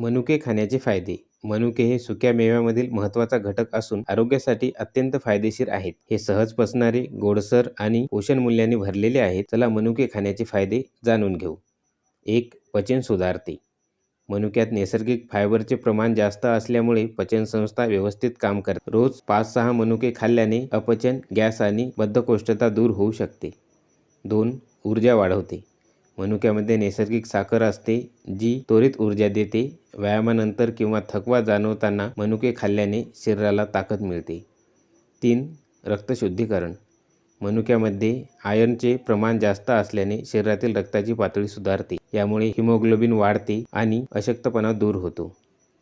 मनुके खाण्याचे फायदे. मनुके हे सुक्या मेव्यामधील महत्त्वाचा घटक असून आरोग्यासाठी अत्यंत फायदेशीर आहेत. हे सहज पचणारे गोडसर आणि पोषण मूल्याने भरलेले आहेत. चला मनुके खाण्याचे फायदे जाणून घेऊ. एक पचन सुधारते. मनुक्यात नैसर्गिक फायबरचे प्रमाण जास्त असल्यामुळे पचनसंस्था व्यवस्थित काम करते. रोज पाच सहा मनुके खाल्ल्याने अपचन गॅस आणि बद्धकोष्ठता दूर होऊ शकते. दोन ऊर्जा वाढवते. मनुक्यामध्ये नैसर्गिक साखर असते जी त्वरित ऊर्जा देते व्यायामानंतर किंवा थकवा जाणवताना मनुके खाल्ल्याने शरीराला ताकद मिळते. तीन रक्तशुद्धीकरण मनुक्यामध्ये आयर्नचे प्रमाण जास्त असल्याने शरीरातील रक्ताची पातळी सुधारते यामुळे हिमोग्लोबिन वाढते आणि अशक्तपणा दूर होतो.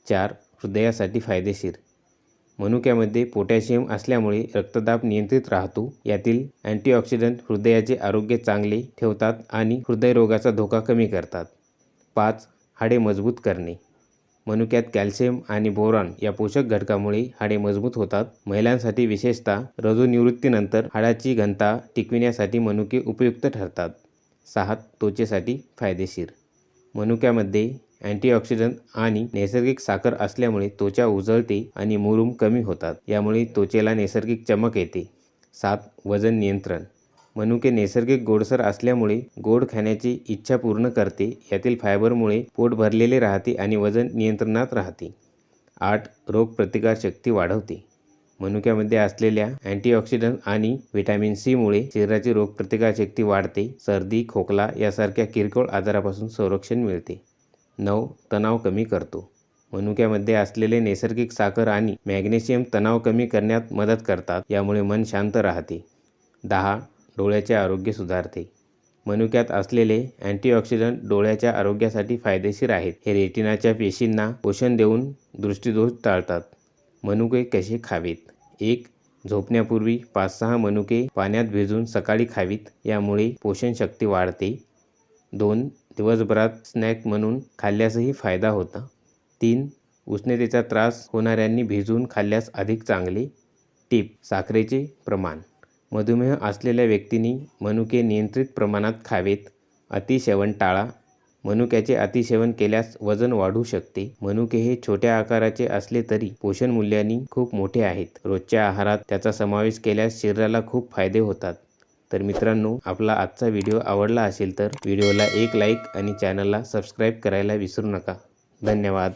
चार हृदयासाठी फायदेशीर. मनुक्यामध्ये पोटॅशियम असल्यामुळे रक्तदाब नियंत्रित राहतो. यातील अँटीऑक्सिडंट हृदयाचे आरोग्य चांगले ठेवतात आणि हृदयरोगाचा धोका कमी करतात. पाच. हाडे मजबूत करणे. मनुक्यात कॅल्शियम आणि बोरॉन या पोषक घटकामुळे हाडे मजबूत होतात. महिलांसाठी विशेषतः रजोनिवृत्तीनंतर हाडाची घनता टिकविण्यासाठी मनुके उपयुक्त ठरतात. सहा. त्वचेसाठी फायदेशीर. मनुक्यामध्ये अँटीऑक्सिडंट आणि नैसर्गिक साखर असल्यामुळे त्वचा उजळते आणि मुरूम कमी होतात. यामुळे त्वचेला नैसर्गिक चमक येते. सात वजन नियंत्रण. मनुके नैसर्गिक गोडसर असल्यामुळे गोड खाण्याची इच्छा पूर्ण करते. यातील फायबरमुळे पोट भरलेले राहते आणि वजन नियंत्रणात राहते. आठ रोगप्रतिकारशक्ती वाढवते. मनुक्यामध्ये असलेल्या अँटीऑक्सिडंट आणि व्हिटॅमिन सीमुळे शरीराची रोगप्रतिकारशक्ती वाढते. सर्दी खोकला यासारख्या किरकोळ आजारापासून संरक्षण मिळते. नऊ तणाव कमी करतो. मनुक्यामध्ये असलेले नैसर्गिक साखर आणि मॅग्नेशियम तणाव कमी करण्यात मदत करतात यामुळे मन शांत राहते. दहा डोळ्याचे आरोग्य सुधारते. मनुक्यात असलेले अँटीऑक्सिडंट डोळ्याच्या आरोग्यासाठी फायदेशीर आहेत. हे रेटिनाच्या पेशींना पोषण देऊन दृष्टीदोष टाळतात. मनुके कसे खावेत? एक झोपण्यापूर्वी पाच सहा मनुके पाण्यात भिजून सकाळी खावीत यामुळे पोषणशक्ती वाढते. दोन दिवसभरात स्नॅक म्हणून खाल्ल्यासही फायदा होता. तीन उष्णतेचा त्रास होणाऱ्यांनी भिजवून खाल्ल्यास अधिक चांगले. टीप साखरेचे प्रमाण. मधुमेह असलेल्या व्यक्तींनी मनुके नियंत्रित प्रमाणात खावेत. अतिसेवन टाळा. मनुक्याचे अतिसेवन केल्यास वजन वाढू शकते. मनुके हे छोट्या आकाराचे असले तरी पोषण मूल्यांनी खूप मोठे आहेत. रोजच्या आहारात त्याचा समावेश केल्यास शरीराला खूप फायदे होतात. तर मित्रांनो आपला आजचा व्हिडिओ आवडला असेल तर व्हिडिओला एक लाईक आणि चॅनलला सबस्क्राईब करायला विसरू नका. धन्यवाद.